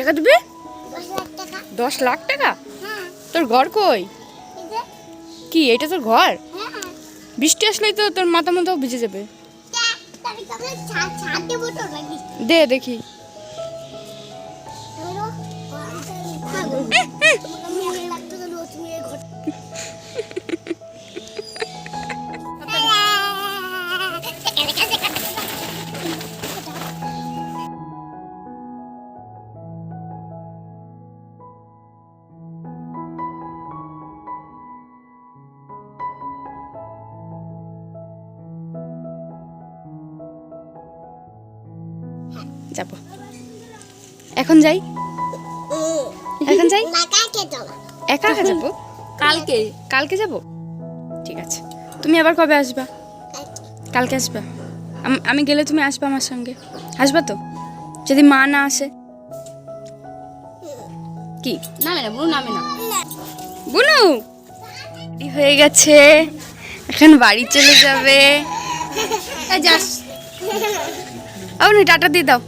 টাকা দেবে? দশ লাখ টাকা। হ্যাঁ। তোর ঘর কই? কি এটা তোর ঘর? হ্যাঁ। বৃষ্টি আসলেই তো তোর মাথা মতো ভিজে যাবে। দে দেখি। যাব। এখন যাই? এখন যাই? একা একা যাব? কালকে। কালকে যাব? ঠিক আছে। তুমি আবার কবে আসবা? কালকে আসবা। আমি গেলে তুমি আসবা আমার সঙ্গে। আসবা তো? যদি মা না আসে? কি? নামে না বুড়ো নামে না। বুনু! হয়ে গেছে। এখন বাড়ি চলে যাবে। যাস। আপনি টাটা দিয়ে দাও।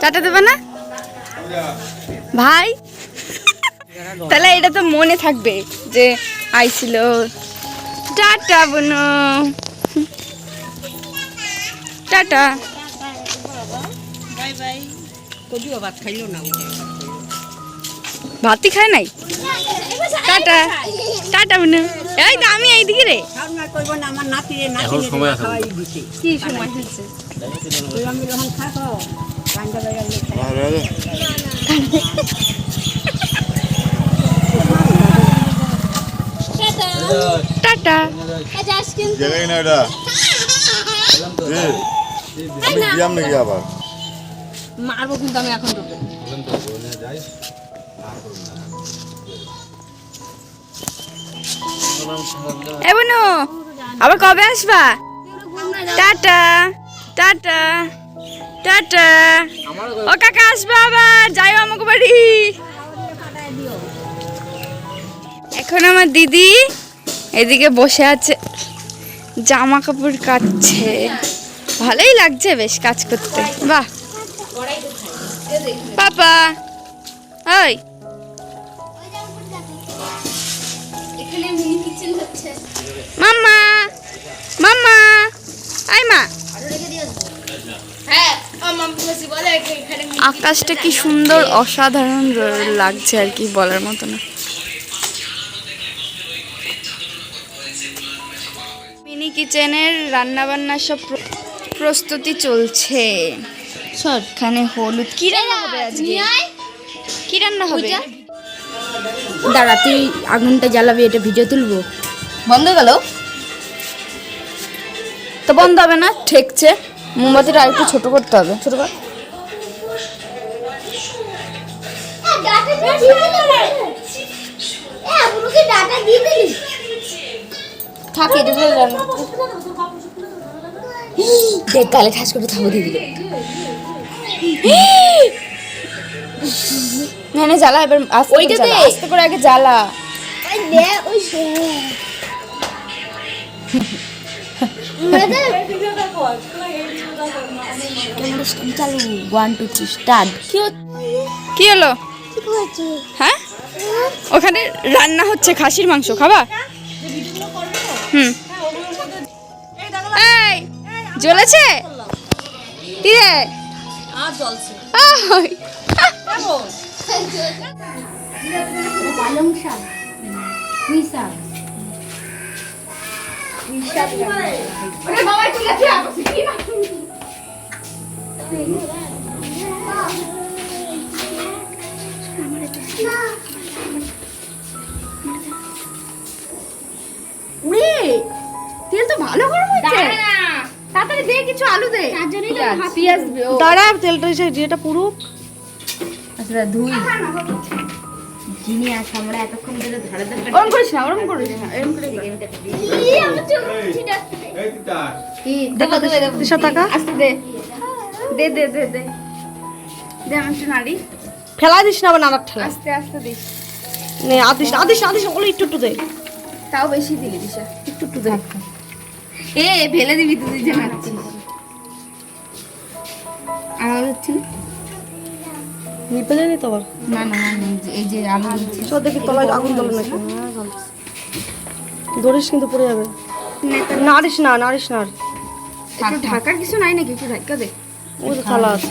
টাটা দেবে না? ভাই? তাহলে এটা তো মনে থাকবে যে আইছিল টাটা বুনু। টাটা। ভাতই খায় নাই? টাটা। টাটা বুনু। এই তো আমি এইদিকে রে। খাওয়া করব না আমার নাতি রে নাতি এখন সময় আছে। কি সময় আছে টাটা। জায়গায় না এটা? ব্যায়াম নাকি আবার? মারবো কিন্তু আমি এখন তোকে। এ বুনু আবার কবে আসবা? Tata tata tata. ও কাকা, আসবা আবার, যাইও আমাকে বাড়ি। এখন আমার দিদি এদিকে বসে আছে, জামা কাপড় কাচ্ছে ভালোই লাগছে বেশ কাজ করতে। বাহ। পাপা, ওই। মাম্মা মাম্মা আই মা। আকাশটা কি সুন্দর অসাধারণ লাগছে আর কি বলার মতো না। মিনি কিচেনের রান্না বান্নার সব প্রস্তুতি চলছে। সর। এখানে হলুদ কি রান্না হবে আজকে? কি রান্না হবে? দাঁড়া, তুই আগুনটা জ্বালাবি, এটা ভিডিও তুলবো। বন্ধ গেল? তো বন্ধ হবে না, ঠেকছে। মোমবাতিটা আর একটু ছোট করতে হবে। ছোট কর। থাকে দেখ, গালে ঠাস করে থামো দিয়ে দিল। না না জ্বালা এবার আস্তে করে। আস্তে আগে জ্বালা। কি হলো? হ্যাঁ? ওখানে রান্না হচ্ছে খাসির মাংস খাবা? হুম। এই জ্বলেছে? কি রে? আর ওই, পালং শাক পুঁই শাক তেল তো ভালো গরম হয়েছে। তাড়াতাড়ি দে কিছু আলু দে। দাঁড়া তেলটা যেটা পুরো আচ্ছা ধুই। আর আমরা এতক্ষণ ধরে ধরে ধরে ওরম করিস না ওরম করিস না এরম করে। কি? দেখো দেবো তিশা টাকা আস্তে দে। দে দে দে দে। দে আমি একটু নাড়ি। ফেলা দিস না আবার নাড়ার ঠেলা আস্তে আস্তে দিস। নে আদিস আদিস আদিস ওগুলো একটু একটু দে। তাও বেশি দিলি দিশা। একটু একটু দে। এ ফেলে দিবি তুই যে নাচ্ছিস আমার হচ্ছে না নিপে যায়নি না না না না, এই যে- আলু দিচ্ছি। দেখি তলায় আগুন জ্বলে নাকি? ধরিস কিন্তু পড়ে যাবে। নারিস না নারিস না ঢাকার কিছু নাই নাকি? একটু ঢাকা দে। ওই তো থালা আছে।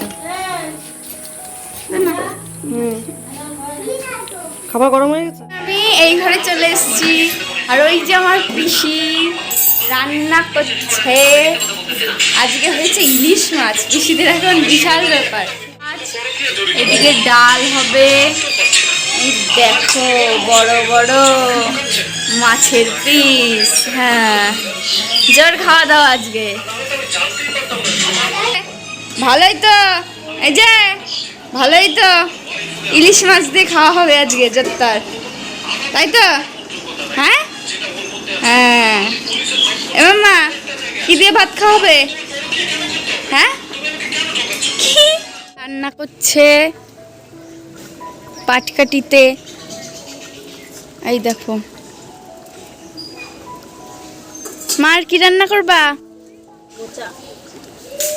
হুম। খাবার গরম হয়ে গেছে? আমি এই ঘরে চলে এসেছি। আর ওই যে আমার পিসি রান্না করছে। আজকে হয়েছে ইলিশ মাছ। পিসিদের এখন বিশাল ব্যাপার। এদিকে ডাল হবে। দেখো, বড় বড় মাছের পিস। হ্যাঁ। জোর খাওয়া দাওয়া আজকে। ভালোই তো। এই যে, ভালোই তো। ইলিশ মাছ দিয়ে খাওয়া হবে আজকে যত্তার তাই তো? হ্যাঁ? হ্যাঁ। এবার মা কি দিয়ে ভাত খাওয়া হবে? হ্যাঁ? রান্না করছে পাটকাটিতে এই দেখো। মা আর কি রান্না করবা?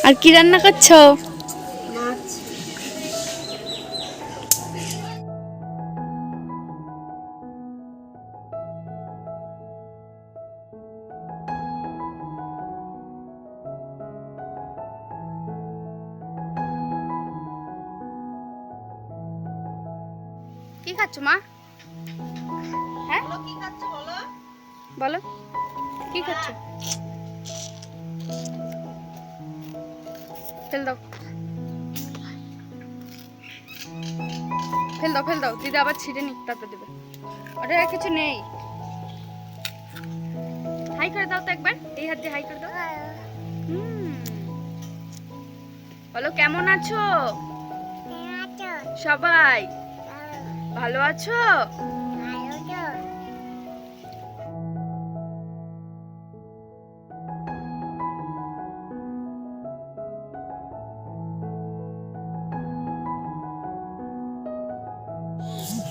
আর কি রান্না করছ? কি খাচ্ছ মা? হ্যাঁ? বলো কি খাচ্ছ ফেল দাও। ফেল দাও ফেল দাও। দিদি আবার ছিঁড়ে নিক তারপর দেবে। ওটা আর কিছু নেই। হাই করে দাও তো একবার। এই হাত দিয়ে হাই করে দাও। হুম। বলো কেমন আছো। সবাই। ভালো আছো?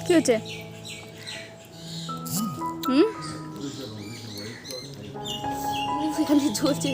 কি হচ্ছে হুম? এখানে জ্বলছে